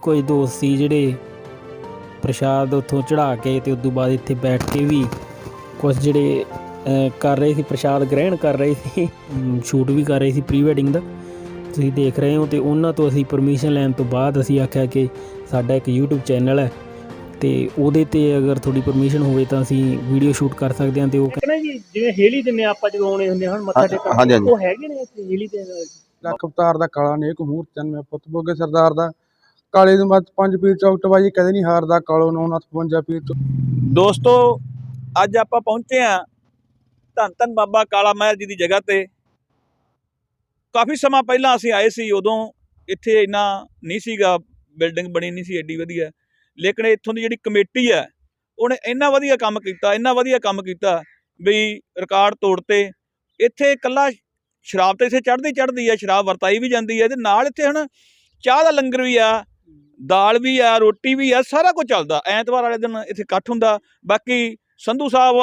ਕੁਝ ਦੋਸਤ ਸੀ ਜਿਹੜੇ ਪ੍ਰਸ਼ਾਦ ਉੱਥੋਂ ਚੜਾ ਕੇ ਤੇ ਉਸ ਤੋਂ ਬਾਅਦ ਇੱਥੇ ਬੈਠ ਕੇ ਵੀ ਕੁਝ ਜਿਹੜੇ ਕਰ ਰਹੇ ਸੀ ਪ੍ਰਸ਼ਾਦ ਗ੍ਰਹਿਣ ਕਰ ਰਹੇ ਸੀ ਸ਼ੂਟ ਵੀ ਕਰ ਰਹੇ ਸੀ ਪ੍ਰੀ ਵੈਡਿੰਗ ਦਾ। ਤੁਸੀਂ ਦੇਖ ਰਹੇ ਹੋ ਤੇ ਉਹਨਾਂ ਤੋਂ ਅਸੀਂ ਪਰਮਿਸ਼ਨ ਲੈਣ ਤੋਂ ਬਾਅਦ ਅਸੀਂ ਆਖਿਆ ਕਿ ਸਾਡਾ ਇੱਕ YouTube ਚੈਨਲ ਹੈ ਤੇ ਉਹਦੇ ਤੇ ਅਗਰ ਤੁਹਾਡੀ ਪਰਮਿਸ਼ਨ ਹੋਵੇ ਤਾਂ ਅਸੀਂ ਵੀਡੀਓ ਸ਼ੂਟ ਕਰ ਸਕਦੇ ਹਾਂ ਤੇ ਉਹ ਕਹਿੰਦਾ ਜੀ ਜਿਵੇਂ ਹੇਲੀ ਦਿੰਨੇ ਆਪਾਂ ਜਦੋਂ ਆਉਣੇ ਹੁੰਦੇ ਹਨ ਮੱਥਾ ਹਾਂ- ਟੇਕਣ। ਹਾਂਜੀ, ਹਾਂਜੀ। ਉਹ ਹੈਗੇ ਨੇ ਇੱਥੇ ਹੇਲੀ ਦੇ ਲੱਖ ਅਵਤਾਰ ਦਾ ਕਾਲਾ ਨੇਕ ਮੂਰਤ ਜਨ ਮੈਂ ਪੁੱਤ ਬੋਗੇ ਸਰਦਾਰ ਦਾ। ਕਾਲੇ ਨੂੰ ਮਤ ਪੰਜ ਪੀਰ ਚੌਕਟ ਬਾਜੀ ਕਦੇ ਨਹੀਂ ਹਾਰਦਾ ਕਾਲੋ ਨੌ ਨੱਥ 52 ਪੀਰ ਚੌ- ਦੋਸਤੋ, ਅੱਜ ਆਪਾਂ ਪਹੁੰਚੇ ਆ ਧੰਨ ਧੰਨ ਬਾਬਾ ਕਾਲਾ ਮਹਿਰ ਜੀ ਦੀ ਜਗ੍ਹਾ ਤੇ। ਕਾਫੀ ਸਮਾਂ ਪਹਿਲਾਂ ਅਸੀਂ ਆਏ ਸੀ, ਉਦੋਂ ਇੱਥੇ ਇੰਨਾ ਨਹੀਂ ਸੀਗਾ, ਬਿਲਡਿੰਗ ਬਣੀ ਨਹੀਂ ਸੀ ਐਡੀ ਵਧੀਆ। ਲੇਕਿਨ ਇੱਥੋਂ ਦੀ ਜਿਹੜੀ ਕਮੇਟੀ ਹੈ, ਉਹਨੇ ਇੰਨਾ ਵਧੀਆ ਕੰਮ ਕੀਤਾ, ਇੰਨਾ ਵਧੀਆ ਕੰਮ ਕੀਤਾ ਵੀ ਰਿਕਾਰਡ ਤੋੜਤੇ। ਇੱਥੇ ਇਕੱਲਾ ਸ਼ਰਾਬ ਤੇ ਇੱਥੇ ਚੜ੍ਹਦੀ ਚੜ੍ਹਦੀ ਹੈ, ਸ਼ਰਾਬ ਵਰਤਾਈ ਵੀ ਜਾਂਦੀ ਹੈ, ਤੇ ਨਾਲ ਇੱਥੇ ਹੁਣ ਚਾਹ ਦਾ ਲੰਗਰ ਵੀ ਆ। ਦਾਲ ਵੀ ਆ ਰੋਟੀ ਵੀ ਆ ਸਾਰਾ ਕੁਝ ਚੱਲਦਾ। ਐਤਵਾਰ ਵਾਲੇ ਦਿਨ ਇੱਥੇ ਇਕੱਠ ਹੁੰਦਾ। ਬਾਕੀ ਸੰਧੂ ਸਾਹਿਬ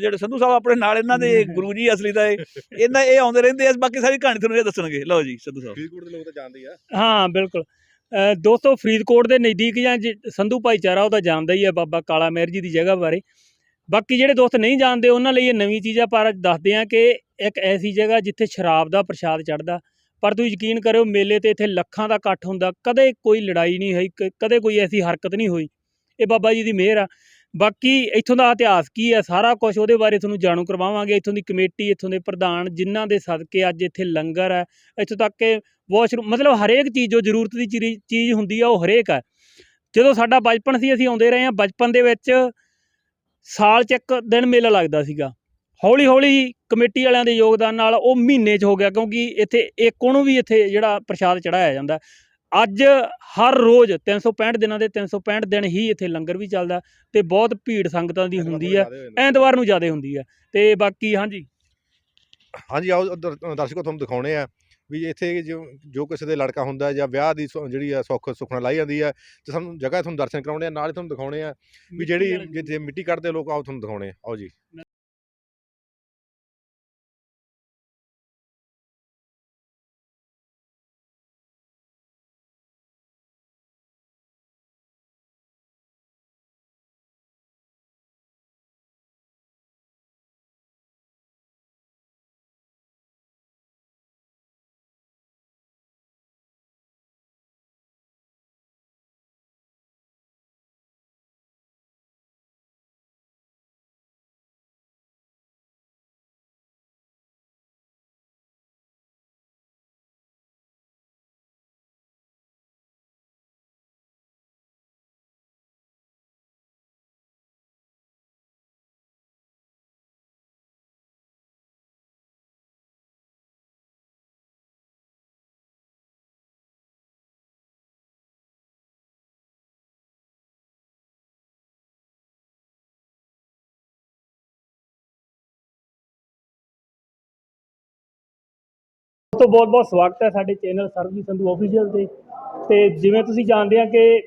ਜਿਹੜੇ ਸੰਧੂ ਸਾਹਿਬ ਆਪਣੇ ਨਾਲ ਇਹਨਾਂ ਦੇ ਗੁਰੂ ਜੀ ਅਸਲੀ ਦਾ ਇਹ ਇਹਨਾਂ ਇਹ ਆਉਂਦੇ ਰਹਿੰਦੇ ਆ। ਬਾਕੀ ਸਾਰੀ ਕਹਾਣੀ ਤੁਹਾਨੂੰ ਇਹ ਦੱਸਣਗੇ। ਲਓ ਜੀ ਸੰਧੂ ਸਾਹਿਬ। ਫਰੀਦਕੋਟ ਦੇ ਲੋਕ ਤਾਂ ਜਾਣਦੇ ਆ। ਹਾਂ ਬਿਲਕੁਲ। ਦੋਸਤੋ ਫਰੀਦਕੋਟ ਦੇ ਨਜ਼ਦੀਕ ਜਾਂ ਜੇ ਸੰਧੂ ਭਾਈਚਾਰਾ ਉਹ ਤਾਂ ਜਾਣਦਾ ਹੀ ਹੈ ਬਾਬਾ ਕਾਲਾ ਮਹਿਰ ਜੀ ਦੀ ਜਗ੍ਹਾ ਬਾਰੇ। ਬਾਕੀ ਜਿਹੜੇ ਦੋਸਤ ਨਹੀਂ ਜਾਣਦੇ ਉਹਨਾਂ ਲਈ ਇਹ ਨਵੀਂ ਚੀਜ਼ ਆ ਪਰ ਅੱਜ ਦੱਸਦੇ ਆ ਕਿ ਇੱਕ ਐਸੀ ਜਗ੍ਹਾ ਜਿੱਥੇ ਸ਼ਰਾਬ ਦਾ ਪ੍ਰਸ਼ਾਦ ਚੜਦਾ ਪਰ ਤੁਸੀਂ ਯਕੀਨ ਕਰਿਓ, ਮੇਲੇ ਤੇ ਇੱਥੇ ਲੱਖਾਂ ਦਾ ਇਕੱਠ ਹੁੰਦਾ, ਕਦੇ ਕੋਈ ਲੜਾਈ ਨਹੀਂ ਹੋਈ, ਕ- ਕਦੇ ਕੋਈ ਐਸੀ ਹਰਕਤ ਨਹੀਂ ਹੋਈ। ਇਹ ਬਾਬਾ ਜੀ ਦੀ ਮਿਹਰ ਆ। ਬਾਕੀ ਇੱਥੋਂ ਦਾ ਇਤਿਹਾਸ ਕੀ ਹੈ? ਸਾਰਾ ਕੁਝ ਉਹਦੇ ਬਾਰੇ ਤੁਹਾਨੂੰ ਜਾਣੂ ਕਰਵਾਵਾਂਗੇ। ਇੱਥੋਂ ਦੀ ਕਮੇਟੀ, ਇੱਥੋਂ ਦੇ ਪ੍ਰਧਾਨ, ਜਿਨ੍ਹਾਂ ਦੇ ਸਦਕੇ ਅੱਜ ਇੱਥੇ ਲੰਗਰ ਹੈ। ਇੱਥੋਂ ਤੱਕ ਕਿ ਵਾਸ਼ਰੂਮ, ਮਤਲਬ ਹਰੇਕ ਚੀਜ਼, ਜੋ ਜ਼ਰੂਰਤ ਦੀ ਚੀਰੀ- ਚੀਜ਼ ਹੁੰਦੀ ਆ, ਉਹ ਹਰੇਕ ਹੈ। ਜਦੋਂ ਸਾਡਾ ਬਚਪਨ ਸੀ, ਅਸੀਂ ਆਉਂਦੇ ਰਹੇ ਹਾਂ। ਬਚਪਨ ਦੇ ਵਿੱਚ ਸਾਲ 'ਚ ਇੱਕ ਦਿਨ ਮੇਲਾ ਲੱਗਦਾ ਸੀਗਾ। ਹੌਲੀ ਹੌਲੀ ਕਮੇਟੀ ਵਾਲਿਆਂ ਦੇ ਯੋਗਦਾਨ ਨਾਲ ਉਹ ਮਹੀਨੇ 'ਚ ਹੋ ਗਿਆ ਕਿਉਂਕਿ ਇੱਥੇ ਇੱਕ ਨੂੰ ਵੀ ਇੱਥੇ ਜਿਹੜਾ ਪ੍ਰਸ਼ਾਦ ਚੜਾਇਆ ਜਾਂਦਾ। ਅੱਜ ਹਰ ਰੋਜ਼ 365 ਦਿਨਾਂ ਦੇ 365 ਦਿਨ ਹੀ ਇੱਥੇ ਲੰਗਰ ਵੀ ਚੱਲਦਾ ਤੇ ਬਹੁਤ ਭੀੜ ਸੰਗਤਾਂ ਦੀ ਹੁੰਦੀ ਹੈ ਐਤਵਾਰ ਨੂੰ ਜ਼ਿਆਦਾ ਹੁੰਦੀ ਹੈ ਤੇ ਬਾਕੀ ਹਾਂਜੀ। ਹਾਂਜੀ ਆਓ ਦਰ- ਦਰਸ਼ਕੋ ਤੁਹਾਨੂੰ ਦਿਖਾਉਣੇ ਆ ਵੀ ਇੱਥੇ ਜੋ ਕਿਸੇ ਦੇ ਲੜਕਾ ਹੁੰਦਾ ਜਾਂ ਵਿਆਹ ਦੀ ਜਿਹੜੀ ਆ ਸੁੱਖ ਸੁਖਣਾ ਲਾਈ ਜਾਂਦੀ ਆ ਤੇ ਸਾਨੂੰ ਜਗ੍ਹਾ ਤੁਹਾਨੂੰ ਦਰਸ਼ਨ ਕਰਾਉਣੇ ਆ ਨਾਲ ਹੀ ਤੁਹਾਨੂੰ ਦਿਖਾਉਣੇ ਆ ਵੀ ਜਿਹੜੀ ਜਿੱਥੇ ਮਿੱਟੀ ਕੱਢਦੇ ਲੋਕ ਆਓ ਤੁਹਾਨੂੰ ਦਿਖਾਉਣੇ ਆ। ਆਓ ਜੀ। ਤੋਂ ਬਹੁਤ ਬਹੁਤ ਸਵਾਗਤ ਹੈ ਸਾਡੇ ਚੈਨਲ ਸਰਬਜੀਤ ਸੰਧੂ ਆਫੀਸ਼ੀਅਲ ਤੇ। ਤੇ ਜਿਵੇਂ ਤੁਸੀਂ ਜਾਣਦੇ ਆ ਕਿ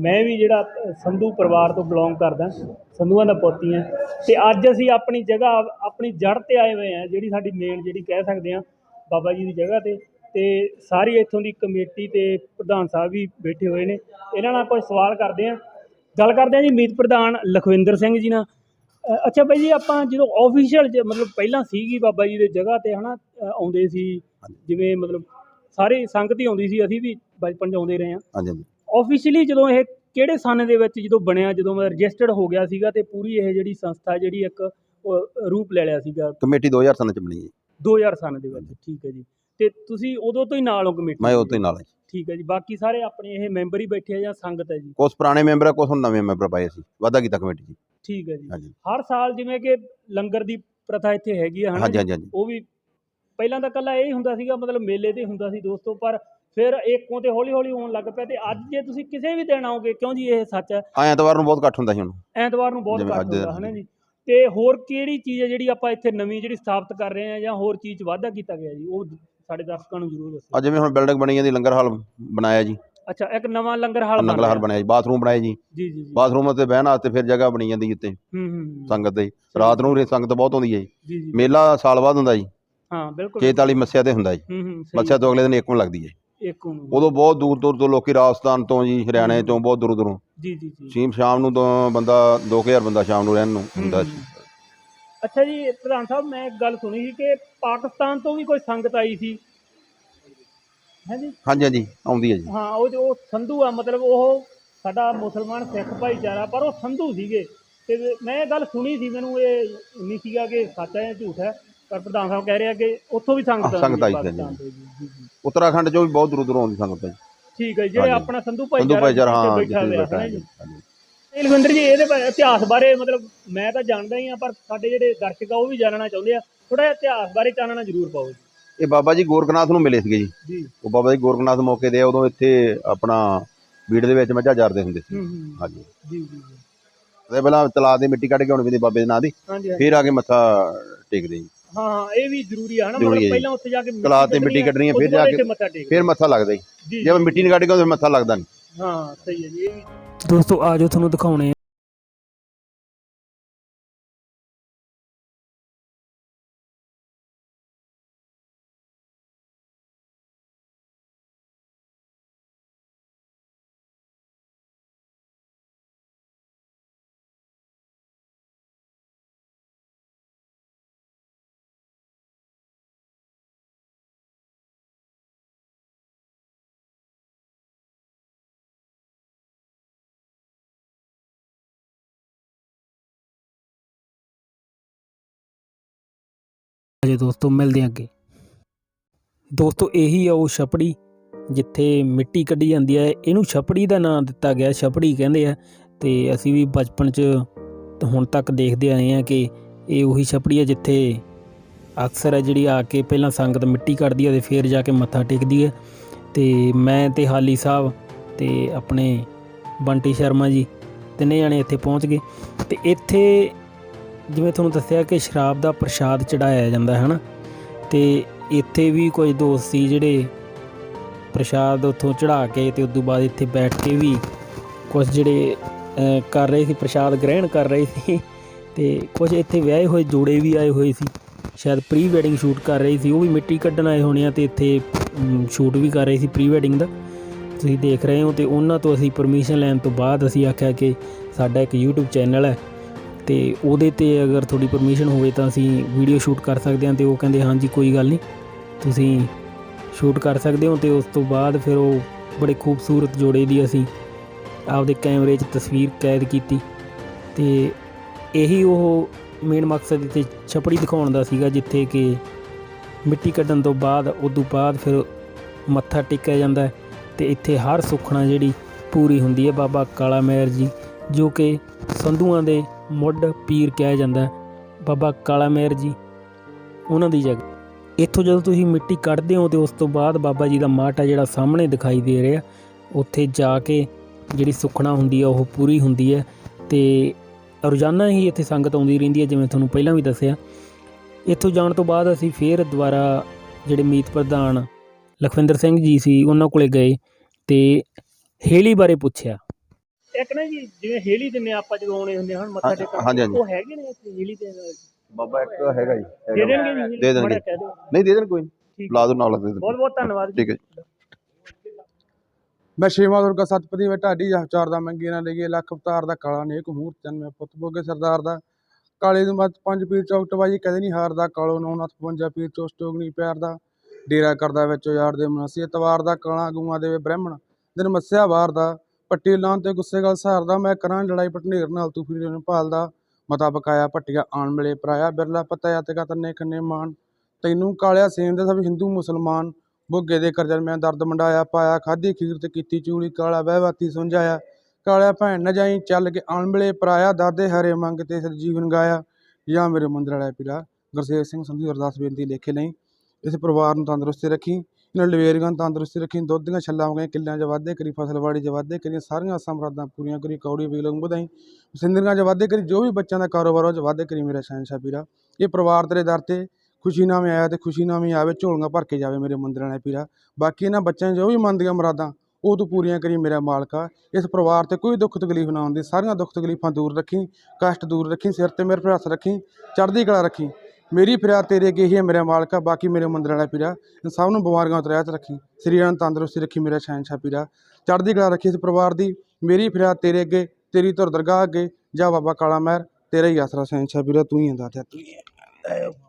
ਮੈਂ ਵੀ ਜਿਹੜਾ ਸੰਧੂ ਪਰਿਵਾਰ ਤੋਂ ਬਿਲੋਂਗ ਕਰਦਾ, ਸੰਧੂਆਂ ਦਾ ਪੋਤੀ ਹਾਂ ਤੇ ਅੱਜ ਅਸੀਂ ਆਪਣੀ ਜਗ੍ਹਾ, ਆਪਣੀ ਜੜ ਤੇ ਆਏ ਹੋਏ ਆ, ਜਿਹੜੀ ਸਾਡੀ ਮੇਨ ਜਿਹੜੀ ਕਹਿ ਸਕਦੇ ਆ, ਬਾਬਾ ਜੀ ਦੀ ਜਗ੍ਹਾ ਤੇ। ਤੇ ਸਾਰੀ ਇੱਥੋਂ ਦੀ ਕਮੇਟੀ ਤੇ ਪ੍ਰਧਾਨ ਸਾਹਿਬ ਵੀ ਬੈਠੇ ਹੋਏ ਨੇ। ਇਹਨਾਂ ਨਾਲ ਕੁਝ ਸਵਾਲ ਕਰਦੇ ਆ। ਗੱਲ ਕਰਦੇ ਆ ਜੀ ਮੀਤ ਪ੍ਰਧਾਨ ਲਖਵਿੰਦਰ ਸਿੰਘ ਜੀ ਨਾਲ। ਅੱਛਾ ਭਾਈ ਜੀ ਆਪਾਂ ਜਦੋਂ ਆਫੀਸ਼ੀਅਲ ਮਤਲਬ ਪਹਿਲਾਂ ਸੀਗੀ ਬਾਬਾ ਜੀ ਦੇ ਜਗ੍ਹਾ ਤੇ ਹਨਾ ਆਉਂਦੇ ਸੀ ਜਿਵੇਂ ਮਤਲਬ ਸਾਰੇ ਸੰਗਤ ਹੀ ਆਉਂਦੀ ਸੀ ਅਸੀਂ ਵੀ ਬਚਪਨ 'ਚ ਆਉਂਦੇ ਰਹੇ ਹਾਂ। ਹਾਂਜੀ ਹਾਂਜੀ। ਆਫੀਸ਼ੀਅਲੀ ਜਦੋਂ ਇਹ ਕਿਹੜੇ ਸਨ ਦੇ ਵਿੱਚ ਜਦੋਂ ਬਣਿਆ ਜਦੋਂ ਰਜਿਸਟਰਡ ਹੋ ਗਿਆ ਸੀਗਾ ਤੇ ਪੂਰੀ ਇਹ ਜਿਹੜੀ ਸੰਸਥਾ ਜਿਹੜੀ ਇੱਕ ਰੂਪ ਲੈ ਲਿਆ ਸੀਗਾ। ਕਮੇਟੀ 2000 ਸਾਲ ਚ ਬਣੀ ਜੀ 2000 ਸਨ ਦੇ ਵਿੱਚ ਠੀਕ ਹੈ ਜੀ। ਤੇ ਤੁਸੀਂ ਉਦੋਂ ਤੋਂ ਹੀ ਨਾਲ ਹੋ ਕਮੇਟੀ ਮੈਂ? ਉਦੋਂ ਹੀ ਨਾਲ ਹਾਂ ਠੀਕ ਹੈ ਜੀ। ਬਾਕੀ ਸਾਰੇ ਆਪਣੇ ਇਹ ਮੈਂਬਰ ਹੀ ਬੈਠੇ ਆ ਜਾਂ ਸੰਗਤ ਹੈ ਜੀ? ਕੁਝ ਪੁਰਾਣੇ ਮੈਂਬਰ ਆ ਕੁਝ ਨਵੇਂ ਮੈਂਬਰ ਪਾਏ ਸੀ ਵਾਧਾ ਕੀਤਾ ਕਮੇਟੀ ਜੀ ਠੀਕ ਹੈ ਜੀ। ਹਾਂਜੀ। ਹਰ ਸਾਲ ਜਿਵੇਂ ਕਿ ਲੰਗਰ ਦੀ ਪ੍ਰਥਾ ਇੱਥੇ ਹੈਗੀ ਆ ਹਨਾ ਹਾਂਜੀ? ਹਾਂਜੀ ਹਾਂਜੀ। ਉਹ ਵੀ ਪਹਿਲਾਂ ਤਾਂ ਕੱਲਾ ਇਹ ਹੀ ਹੁੰਦਾ ਸੀਗਾ ਮਤਲਬ ਮੇਲੇ ਤੇ ਹੁੰਦਾ ਸੀ ਦੋਸਤੋ ਪਰ ਫਿਰ ਇੱਕੋਂ ਤੇ ਹੌਲੀ ਹੌਲੀ ਹੋਣ ਲੱਗ ਪਿਆ ਤੇ ਅੱਜ ਜੇ ਤੁਸੀਂ ਕਿਸੇ ਵੀ ਦਿਨ ਆਓਗੇ ਕਿਉਂ ਜੀ ਇਹ ਸੱਚ ਹੈ? ਆ ਐਤਵਾਰ ਨੂੰ ਬਹੁਤ ਇਕੱਠ ਹੁੰਦਾ ਸੀ ਹੁਣ। ਐਤਵਾਰ ਨੂੰ ਬਹੁਤ ਜਿਵੇਂ ਘੱਟ ਅੱਜ ਹੁੰਦਾ ਹਨਾ ਜੀ? ਤੇ ਹੋਰ ਕਿਹੜੀ ਚੀਜ਼ ਹੈ ਜਿਹੜੀ ਆਪਾਂ ਇੱਥੇ ਨਵੀਂ ਜਿਹੜੀ ਸਥਾਪਿਤ ਕਰ ਰਹੇ ਹਾਂ ਜਾਂ ਹੋਰ ਚੀਜ਼ 'ਚ ਵਾਧਾ ਕੀਤਾ ਗਿਆ ਜੀ? ਉਹ ਸਾਡੇ ਦਰਸ਼ਕਾਂ ਨੂੰ ਜ਼ਰੂਰ ਦੱਸੋ। ਆ ਜਿਵੇਂ ਹੁਣ ਬਿਲਡਿੰਗ ਬਣੀ ਜਾਂਦੀ ਲੰਗਰ ਹਾਲ ਬਣਾਇਆ ਜੀ। ਅੱਛਾ ਇੱਕ ਨਵਾਂ ਲੰਗਰ ਹਾਲ ਲੰਗਰ ਹਾਲ ਰਿਹਾ। ਬਣਾਇਆ ਜੀ ਬਾਥਰੂਮ ਬਣਾਇਆ ਜੀ। ਜੀ ਜੀ ਬਾਥਰੂਮ ਅਤੇ ਬਹਿਣ ਵਾਸਤੇ ਫਿਰ ਜਗ੍ਹਾ ਬਣੀ ਜਾਂਦੀ ਉੱਤੇ ਹੂੰ ਹੂੰ। ਸੰਗਤ ਦੇ। ਰਾਤ ਨੂੰ ਉਰੇ ਸੰਗਤ ਬਹੁਤ ਆਉਂਦੀ ਹੈ ਜੀ। ਮੇਲਾ ਸਾਲ ਬਾਅਦ ਹੁੰਦਾ ਜੀ। ਹਾਂ ਬਿਲਕੁਲ। ਚੇਤ ਵਾਲੀ ਮੱਸਿਆ ਤੇ ਹੁੰਦਾ ਜੀ। ਹੂੰ ਹੂੰ। ਮੱਸਿਆ ਤੋਂ ਅਗਲੇ ਦਿਨ ਇੱਕ ਨੂੰ ਲੱਗਦੀ ਹੈ। ਇੱਕ ਨੂੰ ਉਦੋਂ ਬਹੁਤ ਦੂਰ ਦੂਰ ਤੋਂ ਲੋਕੀ ਰਾਜਸਥਾਨ ਤੋਂ ਜੀ ਹਰਿਆਣੇ ਤੋਂ ਬਹੁਤ ਦੂਰ ਦੂਰੋਂ। ਜੀ ਜੀ ਜੀ। ਸ਼ੀਮ ਸ਼ਾਮ ਨੂੰ ਤਾਂ ਬੰਦਾ 2000 ਬੰਦਾ ਸ਼ਾਮ ਨੂੰ ਰਹਿਣ ਨੂੰ ਹੁੰਦਾ ਸੀ। ਅੱਛਾ ਜੀ ਪ੍ਰਧਾਨ ਸਾਹਿਬ ਮੈਂ ਇੱਕ ਗੱਲ ਸੁਣੀ ਸੀ ਕਿ ਪਾਕਿਸਤਾਨ ਤੋਂ ਵੀ ਕੋਈ ਸੰਗਤ ਆਈ ਸੀ। ਹੈ ਜੀ ਹਾਂਜੀ ਹਾਂਜੀ ਆਉਂਦੀ ਹੈ ਜੀ। ਹਾਂ ਉਹ ਜੋ ਉਹ ਸੰਧੂ ਆ ਮਤਲਬ ਉਹ ਸਾਡਾ ਮੁਸਲਮਾਨ ਸਿੱਖ ਭਾਈਚਾਰਾ ਪਰ ਉਹ ਸੰਧੂ ਸੀਗੇ। ਤੇ ਮੈਂ ਇਹ ਗੱਲ ਸੁਣੀ ਸੀ ਮੈਨੂੰ ਇਹ ਨਹੀਂ ਸੀਗਾ ਕਿ ਸੱਚ ਹੈ ਜਾਂ ਝੂਠ ਹੈ ਪਰ ਪ੍ਰਧਾਨ ਸਾਹਿਬ ਕਹਿ ਰਹੇ ਆ ਕਿ ਉੱਥੋਂ ਵੀ ਸੰਗਤ ਸੰਗਤ ਆਈ ਸੀ, ਜੀ। ਉੱਤਰਾਖੰਡ ਚੋਂ ਵੀ ਬਹੁਤ ਦੂਰੋਂ ਦੂਰੋਂ ਆਉਂਦੀ ਸੰਗਤ ਹੈ ਜੀ ਠੀਕ ਹੈ ਜਿਹੜੇ। ਆਪਣਾ ਸੰਧੂ ਸੰਧੂ ਭਾਈਚਾਰਾ ਭਾਈਚਾਰਾ ਹਾਂ ਬੈਠਾ ਹੋਇਆ ਹੈ ਜੀ? ਲਖਵਿੰਦਰ ਜੀ ਇਹਦੇ ਇਤਿਹਾਸ ਬਾਰੇ ਮਤਲਬ ਮੈਂ ਤਾਂ ਜਾਣਦਾ ਹੀ ਆ ਪਰ ਸਾਡੇ ਜਿਹੜੇ ਦਰਸ਼ਕ ਆ ਉਹ ਵੀ ਜਾਣਨਾ ਚਾਹੁੰਦੇ ਆ। ਥੋੜਾ ਜਿਹਾ ਇਤਿਹਾਸ ਬਾਰੇ ਚਾਨਣਾ ਜ਼ਰੂਰ ਪਾਓ ਜੀ। ਇਹ ਬਾਬਾ ਜੀ ਗੋਰਖਨਾਥ ਨੂੰ ਮਿਲੇ ਸੀਗੇ ਜੀ। ਉਹ ਬਾਬਾ ਜੀ ਗੋਰਖਨਾਥ ਮੌਕੇ ਦੇ ਉਦੋਂ ਇੱਥੇ ਆਪਣਾ ਬੀੜ ਦੇ ਵਿੱਚ ਮੱਝਾਂ ਚਾਰਦੇ ਹੁੰਦੇ ਸੀ। ਹੂੰ ਹੂੰ। ਹਾਂਜੀ। ਜੀ ਜੀ ਜੀ। ਤੇ ਪਹਿਲਾਂ ਤਲਾਬ ਦੀ ਮਿੱਟੀ ਕੱਢ ਕੇ ਆਉਣੀ ਪੈਂਦੀ ਬਾਬੇ ਦੇ ਨਾਂ ਦੀ ਹਾਂਜੀ ਹਾਂਜੀ। ਫਿਰ ਆ ਕੇ ਮੱਥਾ ਟੇਕਦੇ ਜੀ। ਹਾਂ ਹਾਂ ਇਹ ਵੀ ਜ਼ਰੂਰੀ ਆ ਹੈ ਮਤਲਬ ਜੀ। ਪਹਿਲਾਂ ਉੱਥੇ ਜਾ ਕੇ ਤਲਾਬ ਤੇ ਮਿੱਟੀ ਕੱਢਣੀ ਹੈ, ਫਿਰ ਜਾ ਕੇ- ਇੱਥੇ ਮੱਥਾ ਟੇਕ ਫਿਰ ਮੱਥਾ ਲੱਗਦਾ ਜੀ। ਜੀ ਜੇ ਆਪਾਂ ਮਿੱਟੀ ਨਹੀਂ ਕੱਢ ਕੇ ਫਿਰ ਮੱਥਾ ਲੱਗਦਾ ਨਹੀਂ। ਹਾਂ ਸਹੀ ਹੈ ਜੀ ਇਹ ਵੀ ਦੋਸਤੋ ਆਜੋ ਤੁਹਾਨੂੰ ਦਿਖਾਉਣੇ ਅਜੇ ਦੋਸਤੋ ਮਿਲਦੇ ਹਾਂ ਅੱਗੇ। ਦੋਸਤੋ ਇਹੀ ਆ ਉਹ ਛਪੜੀ, ਜਿੱਥੇ ਮਿੱਟੀ ਕੱਢੀ ਜਾਂਦੀ ਹੈ। ਇਹਨੂੰ ਛਪੜੀ ਦਾ ਨਾਮ ਦਿੱਤਾ ਗਿਆ, ਛਪੜੀ ਕਹਿੰਦੇ ਆ। ਤੇ ਅਸੀਂ ਵੀ ਬਚਪਨ 'ਚ ਹੁਣ ਤੱਕ ਦੇਖਦੇ ਆਏ ਆ ਕਿ ਇਹ ਉਹੀ ਛਪੜੀ ਹੈ ਜਿੱਥੇ ਅਕਸਰ ਹੈ ਜਿਹੜੀ ਆ ਕੇ ਪਹਿਲਾਂ ਸੰਗਤ ਮਿੱਟੀ ਕੱਢਦੀ ਹੈ ਤੇ ਫਿਰ ਜਾ ਕੇ ਮੱਥਾ ਟੇਕਦੀ ਹੈ ਤੇ ਮੈਂ ਤੇ ਹਾਲੀ ਸਾਹਿਬ ਤੇ ਆਪਣੇ ਬੰਟੀ ਸ਼ਰਮਾ ਜੀ ਤਿੰਨੇ ਜਣੇ ਇੱਥੇ ਪਹੁੰਚ ਗਏ। ਤੇ ਇੱਥੇ ਜਿਵੇਂ ਤੁਹਾਨੂੰ ਦੱਸਿਆ ਕਿ ਸ਼ਰਾਬ ਦਾ ਪ੍ਰਸ਼ਾਦ ਚੜਾਇਆ ਜਾਂਦਾ ਹੈ ਨਾ, ਤੇ ਇੱਥੇ ਵੀ ਕੁਝ ਦੋਸਤ ਸੀ ਜਿਹੜੇ ਪ੍ਰਸ਼ਾਦ ਉੱਥੋਂ ਚੜਾ ਕੇ ਤੇ ਤੋਂ ਬਾਅਦ ਇੱਥੇ ਬੈਠ ਕੇ ਵੀ ਕੁਝ ਜਿਹੜੇ ਕਰ ਰਹੇ ਸੀ, ਪ੍ਰਸ਼ਾਦ ਗ੍ਰਹਿਣ ਕਰ ਰਹੇ ਸੀ ਤੇ ਕੁਝ ਇੱਥੇ ਵਿਆਹੇ ਹੋਏ, ਜੋੜੇ ਵੀ ਆਏ ਹੋਏ ਸੀ। ਸ਼ਾਇਦ ਪ੍ਰੀ ਵੈਡਿੰਗ ਸ਼ੂਟ ਕਰ ਰਹੇ ਸੀ, ਉਹ ਵੀ ਮਿੱਟੀ ਕੱਢਣ ਆਏ ਹੋਣੇ ਆ ਤੇ ਇੱਥੇ ਸ਼ੂਟ ਵੀ ਕਰ ਰਹੇ ਸੀ ਪ੍ਰੀ ਵੈਡਿੰਗ ਦਾ। ਤੁਸੀਂ ਦੇਖ ਰਹੇ ਹੋ ਤੇ ਉਹਨਾਂ ਤੋਂ ਅਸੀਂ ਪਰਮਿਸ਼ਨ ਲੈਣ ਤੋਂ ਬਾਅਦ ਅਸੀਂ ਆਖਿਆ ਕਿ ਸਾਡਾ ਇੱਕ YouTube ਚੈਨਲ ਹੈ ਤੇ ਉਹਦੇ ਤੇ ਅਗਰ ਤੁਹਾਡੀ ਪਰਮਿਸ਼ਨ ਹੋਵੇ ਤਾਂ ਅਸੀਂ ਵੀਡੀਓ ਸ਼ੂਟ ਕਰ ਸਕਦੇ ਹਾਂ ਤੇ ਉਹ ਕਹਿੰਦੇ, ਹਾਂਜੀ, ਕੋਈ ਗੱਲ ਨਹੀਂ। ਤੁਸੀਂ ਸ਼ੂਟ ਕਰ ਸਕਦੇ ਹੋ ਤੇ ਉਸ ਤੋਂ ਬਾਅਦ ਫਿਰ ਉਹ ਬੜੇ ਖੂਬਸੂਰਤ ਜੋੜੇ ਦੀ ਅਸੀਂ ਆਪਦੇ ਕੈਮਰੇ 'ਚ ਤਸਵੀਰ ਕੈਦ ਕੀਤੀ ਤੇ ਇਹੀ ਉਹ ਮੇਨ ਮਕਸਦ ਇੱਥੇ ਛਪੜੀ ਦਿਖਾਉਣ ਦਾ ਸੀਗਾ, ਜਿੱਥੇ ਕਿ ਮਿੱਟੀ ਕੱਢਣ ਤੋਂ ਬਾਅਦ, ਉਦੋਂ ਬਾਅਦ ਫਿਰ ਮੱਥਾ ਟੇਕਿਆ ਜਾਂਦਾ ਹੈ ਤੇ ਇੱਥੇ ਹਰ ਸੁੱਖਣਾ ਜਿਹੜੀ ਪੂਰੀ ਹੁੰਦੀ ਹੈ ਬਾਬਾ ਕਾਲਾ ਮੇਰ ਜੀ, ਜੋ ਕਿ ਸੰਧੂਆਂ ਦੇ ਮੁੱਢ ਪੀਰ ਕਿਹਾ ਜਾਂਦਾ ਬਾਬਾ ਕਾਲਾ ਮੇਰ ਜੀ, ਉਹਨਾਂ ਦੀ ਜਗ੍ਹਾ। ਇੱਥੋਂ ਜਦੋਂ ਤੁਸੀਂ ਮਿੱਟੀ ਕੱਢਦੇ ਹੋ ਤੇ ਉਸ ਤੋਂ ਬਾਅਦ ਬਾਬਾ ਜੀ ਦਾ ਮਾਟ ਆ ਜਿਹੜਾ ਸਾਹਮਣੇ ਦਿਖਾਈ ਦੇ ਰਿਹਾ, ਉੱਥੇ ਜਾ ਕੇ ਜਿਹੜੀ ਸੁੱਖਣਾ ਹੁੰਦੀ ਆ, ਉਹ ਪੂਰੀ ਹੁੰਦੀ ਹੈ ਤੇ ਰੋਜ਼ਾਨਾ ਹੀ ਇੱਥੇ ਸੰਗਤ ਆਉਂਦੀ ਰਹਿੰਦੀ ਹੈ ਜਿਵੇਂ ਤੁਹਾਨੂੰ ਪਹਿਲਾਂ ਵੀ ਦੱਸਿਆ। ਇੱਥੋਂ ਜਾਣ ਤੋਂ ਬਾਅਦ ਅਸੀਂ ਫੇਰ ਦੁਬਾਰਾ ਜਿਹੜੇ ਮੀਤ ਪ੍ਰਧਾਨ ਲਖਵਿੰਦਰ ਸਿੰਘ ਜੀ ਸੀ, ਉਹਨਾਂ ਕੋਲੇ ਗਏ ਤੇ ਹੇਲੀ ਬਾਰੇ ਪੁੱਛਿਆ। ਇੱਕ ਨਾ ਜੀ ਜਿਵੇਂ ਹੇਲੀ ਦਿੰਨੇ ਆਪਾਂ ਜਦੋਂ ਆਉਣੇ ਹੁੰਦੇ ਹਨ ਮੱਥਾ ਟੇਕਣ। ਹਾਂਜੀ। ਉਹ ਹੈਗੇ ਨੇ ਇੱਥੇ ਹੇਲੀ ਦੇ ਬਾਬਾ ਇੱਕ ਹੈਗਾ ਜੀ ਦੇ ਦੇਣਗੇ ਜੀ? ਦੇ ਦੇਣਗੇ। ਮਾੜਾ ਕਹਿ ਦਿਓ। ਨਹੀਂ ਦੇ ਦੇਣ ਕੋਈ ਲਾ ਦੋ ਨਾਲ ਦੇ ਦੇਣ ਬਹੁਤ ਬਹੁਤ ਧੰਨਵਾਦ ਜੀ। ਠੀਕ ਹੈ ਮੈਂ ਛੇਵਾਂ ਦੁਰਗਾ ਸਤਪਦੀ ਵੇ ਢਾਡੀ ਚਾਰ ਦਾ ਮੰਗੀ ਨਾ ਲਈਏ ਲੱਖ ਅਵਤਾਰ ਦਾ ਕਾਲਾ ਨੇਕ ਮੂਰਤ ਜਨ ਮੈਂ ਪੁੱਤ ਬੋਗੇ ਸਰਦਾਰ ਦਾ। ਕਾਲੇ ਨੂੰ ਮਤ ਪੰਜ ਪੀਰ ਚੌਕਟ ਬਾਜੀ ਕਦੇ ਨਹੀਂ ਹਾਰਦਾ ਕਾਲੋ ਨੌ ਨੱਥ 52 ਪੀਰ ਚੋਸਟੋਗਣੀ ਪਿਆਰ ਦਾ। ਡੇਰਾ ਕਰਦਾ ਵਿੱਚ ਯਾਰ ਦੇ ਮਨਸੀ ਇਤਵਾਰ ਦਾ ਕਾਲਾ ਗੂਆਂ ਦੇਵੇ ਬ੍ਰਾਹਮਣ ਦਿਨ ਮੱਸਿਆ ਵਾਰ ਦਾ। ਪੱਟੀ ਲਾਂ ਤੇ ਗੁੱਸੇ ਗੱਲ ਸਹਾਰਦਾ, ਮੈਂ ਕਰਾਂ ਲੜਾਈ ਪਟਨੇਰ ਨਾਲ, ਤੂੰ ਫਿਰ ਨੂੰ ਭਾਲਦਾ। ਮਤਾ ਬਕਾਇਆ ਪੱਟੀਆ ਆਣ ਮਿਲੇ ਪਰਾਇਆ ਬਿਰਲਾ ਪਤਾ ਤੇ ਕਤਨੇ ਕੰਨੇ ਮਾਨ ਤੈਨੂੰ ਕਾਲਿਆ ਸੇਨ ਦੇ ਸਭ ਹਿੰਦੂ ਮੁਸਲਮਾਨ। ਬੁੱਗੇ ਦੇ ਕਰਜਨ ਮੈਂ ਦਰਦ ਮੰਡਾਇਆ, ਪਾਇਆ ਖਾਦੀ ਖੀਰ ਤੇ ਕੀਤੀ ਚੂੜੀ, ਕਾਲਾ ਬਹਿਵਾਤੀ ਸੁੰਝਾਇਆ। ਕਾਲਿਆ ਭੈਣ ਨਾ ਜਾਈ, ਚੱਲ ਕੇ ਆਣ ਮਿਲੇ ਪਰਾਇਆ ਦਾਦੇ ਹਰੇ ਮੰਗ ਤੇ ਸਿਰ ਜੀਵਨ ਗਾਇਆ। ਜਾਂ ਮੇਰੇ ਮੰਦਰ ਵਾਲਾ ਪੀਲਾ ਗੁਰਸੇਵ ਸਿੰਘ ਸੰਧੂ ਅਰਦਾਸ ਬੇਨਤੀ ਲੇਖੇ ਲਈ। ਇਸ ਪਰਿਵਾਰ ਨੂੰ ਤੰਦਰੁਸਤੀ ਰੱਖੀ। ਇਹਨਾਂ ਲਵੇਰੀਆਂ ਤੰਦਰੁਸਤੀ ਰੱਖੀ, ਦੁੱਧ ਦੀਆਂ ਛੱਲਾਂ ਹੋ ਗਈਆਂ, ਕਿੱਲਿਆਂ 'ਚ ਵਾਧੇ ਕਰੀ ਫਸਲਵਾੜੀ 'ਚ ਵਾਧੇ ਕਰੀ, ਸਾਰੀਆਂ ਆਸਾਂ ਮੁਰਾਦਾਂ ਪੂਰੀਆਂ ਕਰੀ, ਕੌੜੀ ਵੀ ਲੰਗ ਵਧਾਈ, ਸਿੰਦਰੀਆਂ 'ਚ ਵਾਧੇ ਕਰੀ, ਜੋ ਵੀ ਬੱਚਿਆਂ ਦਾ ਕਾਰੋਬਾਰ ਉਹ 'ਚ ਵਾਧੇ ਕਰੀ, ਮੇਰਾ ਸ਼ਹਿਨਸ਼ਾਹ ਪੀਰਾ। ਇਹ ਪਰਿਵਾਰ ਤੇਰੇ ਦਰ ਤੇ ਖੁਸ਼ੀ ਨਾਲ ਆਇਆ ਤੇ ਖੁਸ਼ੀ ਨਾਲ ਆਵੇ, ਝੋਲੀਆਂ ਭਰ ਕੇ ਜਾਵੇ ਮੇਰੇ ਮੰਦਰਾਂ ਨੇ ਪੀਰਾ। ਬਾਕੀ ਇਹਨਾਂ ਬੱਚਿਆਂ 'ਚ ਜੋ ਵੀ ਮਨ ਦੀਆਂ ਮੁਰਾਦਾਂ ਉਹ ਤੂੰ ਪੂਰੀਆਂ ਕਰੀ ਮੇਰਾ ਮਾਲਕਾ। ਇਸ ਪਰਿਵਾਰ ਤੇ ਕੋਈ ਦੁੱਖ ਤਕਲੀਫ ਨਾ ਆਉਂਦੀ, ਸਾਰੀਆਂ ਦੁੱਖ ਤਕਲੀਫਾਂ ਦੂਰ ਰੱਖੀ, ਕਸ਼ਟ ਦੂਰ ਰੱਖੀ, ਸਿਰ ਤੇ ਮੇਰੇ ਪਰ ਹੱਥ ਰੱਖੀ, ਚੜ੍ਹਦੀ ਕਲਾ ਰੱਖੀ। ਮੇਰੀ ਫਰਿਆਦ ਤੇਰੇ ਅੱਗੇ ਹੀ ਹੈ, ਮੇਰੇ ਮਾਲਕਾ ਬਾਕੀ ਮੇਰੇ ਮੰਦਰ ਵਾਲਾ ਪੀਰਾ। ਸਭ ਨੂੰ ਬਿਮਾਰੀਆਂ ਤੋਂ ਰਹਿਤ ਰੱਖੀ। ਸਰੀਰਾਂ ਨੂੰ ਤੰਦਰੁਸਤੀ ਰੱਖੀ, ਮੇਰਾ ਸ਼ਹਿਨਸ਼ਾਹ ਪੀਰਾ। ਚੜ੍ਹਦੀ ਕਲਾ ਰੱਖੀ ਇਸ ਪਰਿਵਾਰ ਦੀ। ਮੇਰੀ ਫਰਿਆਦ ਤੇਰੇ ਅੱਗੇ, ਤੇਰੀ ਧੁਰ ਦਰਗਾਹ ਅੱਗੇ। ਜਾ ਬਾਬਾ ਕਾਲਾ ਮਹਿਰ ਤੇਰਾ ਹੀ ਆਸਰਾ ਸ਼ਹਿਨਸ਼ਾਹ ਪੀਰਾ, ਤੂੰ ਹੀ ਅੰਦਾ ਤੇ ਤੂੰ ਹੀ